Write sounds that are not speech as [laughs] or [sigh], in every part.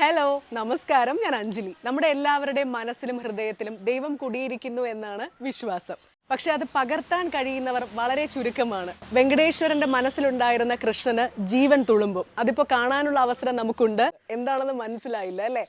Hello നമസ്കാരം. ഞാൻ അഞ്ജലി. നമ്മുടെ എല്ലാവരുടെയും മനസ്സിലും ഹൃദയത്തിലും ദൈവം കുടിയിരിക്കുന്നു എന്നാണ് വിശ്വാസം. പക്ഷെ അത് പകർത്താൻ കഴിയുന്നവർ വളരെ ചുരുക്കമാണ്. വെങ്കടേശ്വരന്റെ മനസ്സിലുണ്ടായിരുന്ന കൃഷ്ണന് ജീവൻ തുളുമ്പും. അതിപ്പോ കാണാനുള്ള അവസരം നമുക്കുണ്ട്. എന്താണെന്ന് മനസ്സിലായില്ല അല്ലേ?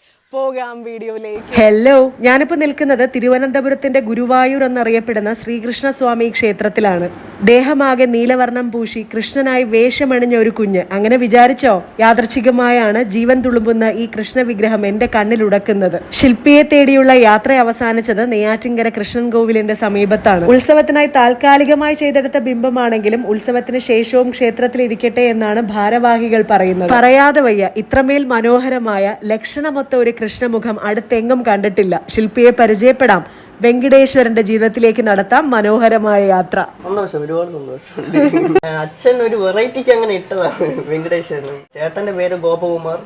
വീഡിയോയിലേക്ക്. ഹലോ ഞാനിപ്പോൾ നിൽക്കുന്നത് തിരുവനന്തപുരത്തിന്റെ ഗുരുവായൂർ എന്നറിയപ്പെടുന്ന ശ്രീകൃഷ്ണസ്വാമി ക്ഷേത്രത്തിലാണ്. ദേഹമാകെ നീലവർണം പൂശി കൃഷ്ണനായി വേഷമണിഞ്ഞ ഒരു കുഞ്ഞ്. അങ്ങനെ വിചാരിച്ചോ? യാദർച്ഛികമായാണ് ജീവൻ തുളുമ്പുന്ന ഈ കൃഷ്ണ വിഗ്രഹം എന്റെ കണ്ണിലുടക്കുന്നത് ശില്പിയെ തേടിയുള്ള യാത്ര അവസാനിച്ചത് നെയ്യാറ്റിങ്കര കൃഷ്ണൻ കോവിലിന്റെ സമീപത്താണ്. ഉത്സവത്തിനായി താൽക്കാലികമായി ചെയ്തെടുത്ത ബിംബമാണെങ്കിലും ഉത്സവത്തിന് ശേഷവും ക്ഷേത്രത്തിൽ ഇരിക്കട്ടെ എന്നാണ് ഭാരവാഹികൾ പറയുന്നത്. പറയാതെ വയ്യ. ഇത്രമേൽ മനോഹരമായ ലക്ഷണമൊത്ത ഒരു കൃഷ്ണമുഖം അടുത്തെങ്ങും കണ്ടിട്ടില്ല. ശില്പിയെ പരിചയപ്പെടാം. വെങ്കടേശ്വരന്റെ ജീവിതത്തിലേക്ക് നടത്താം മനോഹരമായ യാത്ര. സന്തോഷം ഒരുപാട് സന്തോഷം. [laughs] അച്ഛൻ ഒരു വെറൈറ്റിക്ക് അങ്ങനെ ഇട്ടതാണ് വെങ്കടേശ്വരൻ ചേട്ടന്റെ പേര് ഗോപകുമാർ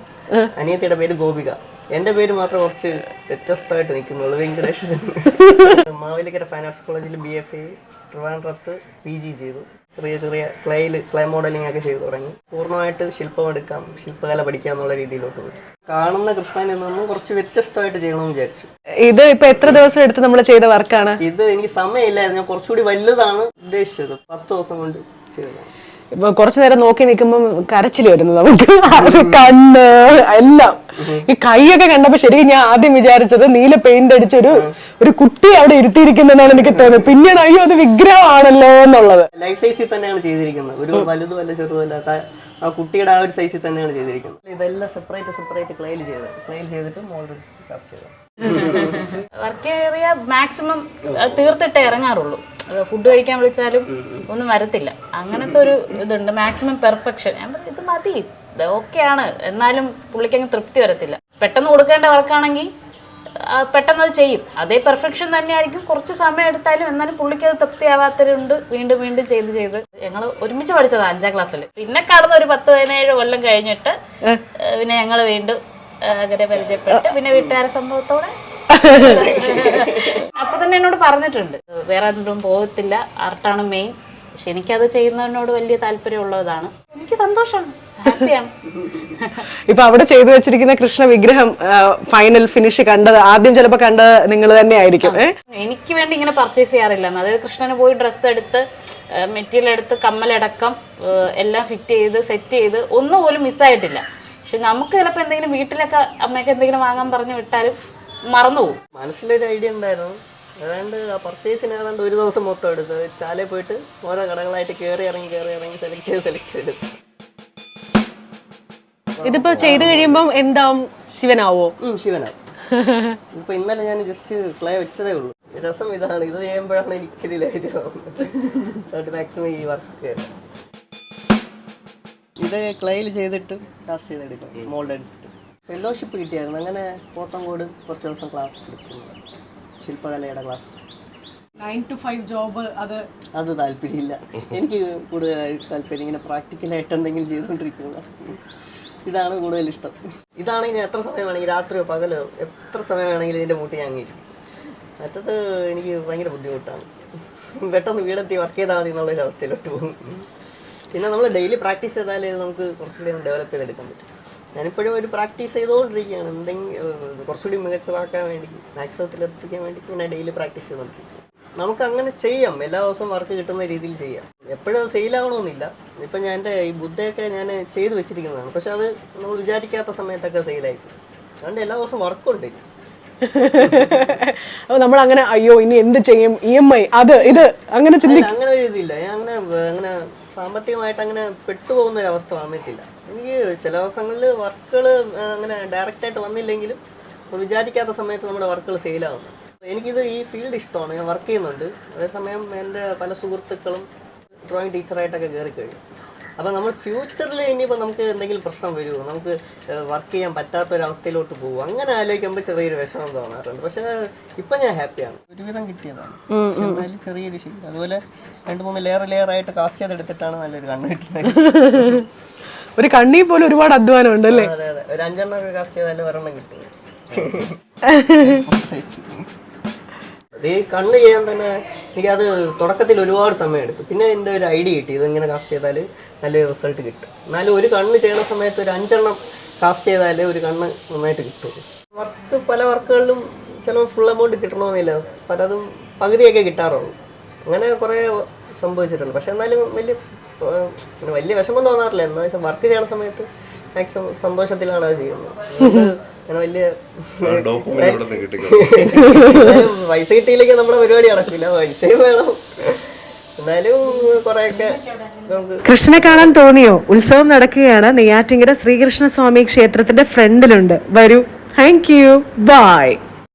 അനിയത്തിയുടെ പേര് ഗോപിക. എന്റെ പേര് മാത്രം കുറച്ച് വ്യത്യസ്തമായിട്ട് നിൽക്കുന്നുള്ളൂ വെങ്കടേശ്വരൻ. [laughs] മാവേലിക്കര ഫൈൻ ആർട്സ് കോളേജിൽ ബി എഫ് എ ട്രിവാൻഡ്രത്ത് പി ജി ചെയ്തു. ചെറിയ ചെറിയ ക്ലേയിൽ ക്ലേ മോഡലിംഗ് ഒക്കെ ചെയ്തു തുടങ്ങി. പൂർണമായിട്ട് ശില്പം എടുക്കാം ശില്പകല പഠിക്കാം എന്നുള്ള രീതിയിലോട്ട് പോയി. കാണുന്ന കൃഷ്ണനിൽ നിന്നും കുറച്ച് വ്യത്യസ്തമായിട്ട് ചെയ്യണമെന്ന് വിചാരിച്ചു. ഇത് ഇപ്പൊ എത്ര ദിവസം എടുത്ത് നമ്മൾ ചെയ്ത വർക്കാണ്? ഇത് എനിക്ക് സമയമില്ലായിരുന്നു. ഞാൻ കുറച്ചുകൂടി വലുതാണ് ഉദ്ദേശിച്ചത്. പത്ത് ദിവസം കൊണ്ട് ചെയ്തതാണ്. കുറച്ചു നേരം നോക്കി നിൽക്കുമ്പോൾ കരച്ചിൽ വരുന്നു നമുക്ക്. കണ്ണ് എല്ലാം. ഈ കൈയൊക്കെ കണ്ടപ്പോ ശരിക്കും ഞാൻ ആദ്യം വിചാരിച്ചത് നീല പെയിന്റ് അടിച്ചൊരു ഒരു കുട്ടി അവിടെ ഇരുത്തിയിരിക്കുന്നതാണ് എനിക്ക് തോന്നുന്നത് പിന്നീട് അയ്യോ അത് വിഗ്രഹമാണല്ലോ എന്നുള്ളത്. ലൈഫ് സൈസിൽ തന്നെയാണ് ചെയ്തിരിക്കുന്നത്. ഒരു വലുതും അല്ല ആ കുട്ടിയുടെ ആ ഒരു സൈസിൽ തന്നെയാണ് ചെയ്തിരിക്കുന്നത്. ഇതെല്ലാം സെപ്പറേറ്റ് സെപ്പറേറ്റ് ക്ലെയിൽ ചെയ്ത് ക്ലെയിൽ ചെയ്തിട്ട് മോൾഡ് വർക്ക് ഏരിയ മാക്സിമം തീർത്തിട്ടേ ഇറങ്ങാറുള്ളൂ. ഫുഡ് കഴിക്കാൻ വിളിച്ചാലും ഒന്നും വരത്തില്ല. അങ്ങനത്തെ ഒരു ഇതുണ്ട്. മാക്സിമം പെർഫെക്ഷൻ ഞാൻ പറഞ്ഞു, ഇത് മതി. ഇത് ഓക്കെയാണ് എന്നാലും പുള്ളിക്ക് അങ്ങ് തൃപ്തി വരത്തില്ല. പെട്ടെന്ന് കൊടുക്കേണ്ട വർക്കാണെങ്കിൽ പെട്ടെന്ന് അത് ചെയ്യും. അതേ പെർഫെക്ഷൻ തന്നെയായിരിക്കും. കുറച്ച് സമയം എടുത്താലും എന്നാലും പുള്ളിക്ക് അത് തൃപ്തിയാവാത്തവരുണ്ട്. വീണ്ടും വീണ്ടും ചെയ്ത് ചെയ്ത് ഞങ്ങൾ ഒരുമിച്ച് പഠിച്ചതാണ് അഞ്ചാം ക്ലാസ്സിൽ പിന്നെ കടന്ന് ഒരു പത്ത് പതിനേഴ് കൊല്ലം കഴിഞ്ഞിട്ട് പിന്നെ ഞങ്ങൾ വീണ്ടും അങ്ങനെ പരിചയപ്പെട്ട് പിന്നെ വീട്ടുകാരെ സംഭവത്തോടെ അപ്പൊ തന്നെ എന്നോട് പറഞ്ഞിട്ടുണ്ട്. വേറെ എന്തും പോകത്തില്ല. ആർട്ടാണ് മെയിൻ പക്ഷെ എനിക്കത് ചെയ്യുന്നതിനോട് വലിയ താല്പര്യമുള്ളതാണ്. എനിക്ക് സന്തോഷമാണ്. ഇപ്പൊ അവിടെ ചെയ്തു വെച്ചിരിക്കുന്ന കൃഷ്ണ വിഗ്രഹം ഫൈനൽ ഫിനിഷ് കണ്ടത് ആദ്യം ചിലപ്പോ കണ്ടത് നിങ്ങൾ തന്നെ ആയിരിക്കും എനിക്ക് വേണ്ടി ഇങ്ങനെ പർച്ചേസ് ചെയ്യാറില്ല. അതായത് കൃഷ്ണന് പോയി ഡ്രസ്സ് എടുത്ത് മെറ്റീരിയൽ എടുത്ത് കമ്മലടക്കം എല്ലാം ഫിറ്റ് ചെയ്ത് സെറ്റ് ചെയ്ത് ഒന്നും പോലും മിസ്സായിട്ടില്ല പക്ഷെ നമുക്ക് ചിലപ്പോൾ എന്തെങ്കിലും വീട്ടിലൊക്കെ അമ്മയ്ക്ക് എന്തെങ്കിലും വാങ്ങാൻ പറഞ്ഞു വിട്ടാലും മറന്നുപോകും. മനസ്സിലൊരു ഐഡിയ ഉണ്ടായിരുന്നു. ഏതാണ്ട് ആ പർച്ചേസിന് ഏതാണ്ട് ഒരു ദിവസം മൊത്തം എടുത്ത് ചാലേ പോയിട്ട് ഓരോ കടകളായിട്ട് കയറി ഇറങ്ങി കയറി ഇറങ്ങി സെലക്ട് ചെയ്ത് സെലക്ട് ചെയ്ത് ഇതിപ്പോ ചെയ്ത് കഴിയുമ്പോൾ എന്താവും? ശിവനാവോ? ഉം, ശിവനാണ് ഇപ്പൊ ഇന്നലെ ഞാൻ ജസ്റ്റ് ക്ലേ വെച്ചതേ ഉള്ളൂ. രസം ഇതാണ്. ഇത് ചെയ്യുമ്പോഴാണ് എനിക്ക് ഇതിലായിട്ട് അതുകൊണ്ട് മാക്സിമം ഈ വർക്ക് ഇത് ക്ലേയിൽ ചെയ്തിട്ട് കാസ്റ്റ് ചെയ്തെടുക്കും. മോൾഡ് എടുത്തിട്ട്. ഫെലോഷിപ്പ് കിട്ടിയായിരുന്നു. അങ്ങനെ പോത്തങ്കോട് കുറച്ച് ദിവസം ക്ലാസ് എടുക്കുന്നത് ശില്പകലയുടെ class nine to five job അത് അത് താല്പര്യമില്ല. എനിക്ക് കൂടുതലായിട്ട് താല്പര്യം ഇങ്ങനെ പ്രാക്ടിക്കലായിട്ട് എന്തെങ്കിലും ചെയ്തുകൊണ്ടിരിക്കുന്നത്. ഇതാണ് കൂടുതൽ ഇഷ്ടം. ഇതാണെങ്കിൽ എത്ര സമയം വേണമെങ്കിൽ രാത്രിയോ പകലോ എത്ര സമയം വേണമെങ്കിലും ഇതിന്റെ മൂട്ടി ഞാൻ അങ്ങിരിക്കും മറ്റത് എനിക്ക് ഭയങ്കര ബുദ്ധിമുട്ടാണ്. പെട്ടെന്ന് വീടെത്തി വർക്ക് ചെയ്താൽ മതി എന്നുള്ളൊരു അവസ്ഥയിലോട്ട് പോകും. പിന്നെ നമ്മൾ ഡെയിലി പ്രാക്ടീസ് ചെയ്താലേ നമുക്ക് കുറച്ചുകൂടി ഒന്ന് ഡെവലപ്പ് ചെയ്തെടുക്കാൻ പറ്റും. ഞാനിപ്പോഴും ഒരു പ്രാക്ടീസ് ചെയ്തുകൊണ്ടിരിക്കുകയാണ്. എന്തെങ്കിലും കുറച്ചുകൂടി മികച്ചതാക്കാൻ വേണ്ടി മാക്സിമത്തിൽ എത്തിക്കാൻ വേണ്ടി പിന്നെ ഡെയിലി പ്രാക്ടീസ് ചെയ്തുകൊണ്ടിരിക്കും നമുക്ക് അങ്ങനെ ചെയ്യാം. എല്ലാ ദിവസവും വർക്ക് കിട്ടുന്ന രീതിയിൽ ചെയ്യാം. എപ്പോഴും അത് സെയിലാവണമെന്നില്ല ഇപ്പം ഞാൻ എന്റെ ഈ ബുദ്ധയൊക്കെ ഞാൻ ചെയ്തു വെച്ചിരിക്കുന്നതാണ്. പക്ഷെ അത് നമ്മൾ വിചാരിക്കാത്ത സമയത്തൊക്കെ സെയിലായി അതുകൊണ്ട് എല്ലാ ദിവസവും വർക്കുണ്ട് [laughs] അപ്പൊ നമ്മൾ അങ്ങനെ അയ്യോ ഇനി എന്ത് ചെയ്യും? ഇ എം ഐ അത് ഇത് അങ്ങനെ അങ്ങനെ ഒരു ഇതില്ല. ഞാൻ അങ്ങനെ അങ്ങനെ സാമ്പത്തികമായിട്ട് അങ്ങനെ പെട്ടുപോകുന്ന ഒരു അവസ്ഥ വന്നിട്ടില്ല. എനിക്ക് ചില ദിവസങ്ങളിൽ വർക്കുകൾ അങ്ങനെ ഡയറക്റ്റായിട്ട് വന്നില്ലെങ്കിലും വിചാരിക്കാത്ത സമയത്ത് നമ്മുടെ വർക്കുകൾ സെയിലാവുന്നു എനിക്കിത് ഈ ഫീൽഡ് ഇഷ്ടമാണ്. ഞാൻ വർക്ക് ചെയ്യുന്നുണ്ട്. അതേസമയം എന്റെ പല സുഹൃത്തുക്കളും ഡ്രോയിങ് ടീച്ചറായിട്ടൊക്കെ കയറി കഴിഞ്ഞു അപ്പോൾ നമ്മൾ ഫ്യൂച്ചറിൽ ഇനിയിപ്പോൾ നമുക്ക് എന്തെങ്കിലും പ്രശ്നം വരുമോ നമുക്ക് വർക്ക് ചെയ്യാൻ പറ്റാത്ത ഒരു അവസ്ഥയിലോട്ട് പോകും അങ്ങനെ ആലോചിക്കുമ്പോൾ ചെറിയൊരു വിഷമം തോന്നാറുണ്ട്. പക്ഷേ ഇപ്പം ഞാൻ ഹാപ്പിയാണ് ഒരുവിധം കിട്ടിയതാണ്. പക്ഷേ എന്നാലും ചെറിയൊരു ശരി അതുപോലെ രണ്ട് മൂന്ന് ലെയർ ലെയർ ആയിട്ട് കാസ്റ്റ് ചെയ്തെടുത്തിട്ടാണ് നല്ലൊരു കണ്ണ് കിട്ടുന്നത്. [laughs] ഒരു കണ്ണി പോലും ഒരുപാട് അധ്വാനം ഉണ്ട് അല്ലേ? അതെ അതെ. ഒരു അഞ്ചെണ്ണം ഒക്കെ കാസ്റ്റ് ചെയ്താലും ഒരെണ്ണം കിട്ടും [laughs] [laughs] ഈ കണ്ണ് ചെയ്യാൻ തന്നെ എനിക്കത് തുടക്കത്തിൽ ഒരുപാട് സമയം എടുത്തു പിന്നെ എന്റെ ഒരു ഐഡിയ കിട്ടി. ഇതിങ്ങനെ കാസ്റ്റ് ചെയ്താൽ നല്ലൊരു റിസൾട്ട് കിട്ടും. എന്നാലും ഒരു കണ്ണ് ചെയ്യണ സമയത്ത് ഒരു അഞ്ചെണ്ണം കാസ്റ്റ് ചെയ്താലേ ഒരു കണ്ണ് നന്നായിട്ട് കിട്ടും. വർക്ക് പല വർക്കുകളിലും ചിലപ്പോൾ ഫുൾ എമൗണ്ട് കിട്ടണമെന്നില്ല. പലതും പകുതിയൊക്കെ കിട്ടാറുള്ളൂ. അങ്ങനെ കുറേ സംഭവിച്ചിട്ടുണ്ട്. പക്ഷെ എന്നാലും വലിയ വലിയ വിഷമം തോന്നാറില്ല. എന്നാൽ വെച്ചാൽ വർക്ക് ചെയ്യണ സമയത്ത് മാക്സിമം സന്തോഷത്തിലാണ് അത് ചെയ്യുന്നത്. അങ്ങനെ വലിയ പൈസ കിട്ടിയില്ലെങ്കിൽ നമ്മുടെ പരിപാടി നടക്കില്ല. പൈസയും വേണം. എന്നാലും കുറെയൊക്കെ കൃഷ്ണനെ കാണാൻ തോന്നിയോ? ഉത്സവം നടക്കുകയാണ്. നെയ്യാറ്റിങ്കര ശ്രീകൃഷ്ണ സ്വാമി ക്ഷേത്രത്തിന്റെ ഫ്രണ്ടിലുണ്ട്. വരൂ. Thank you by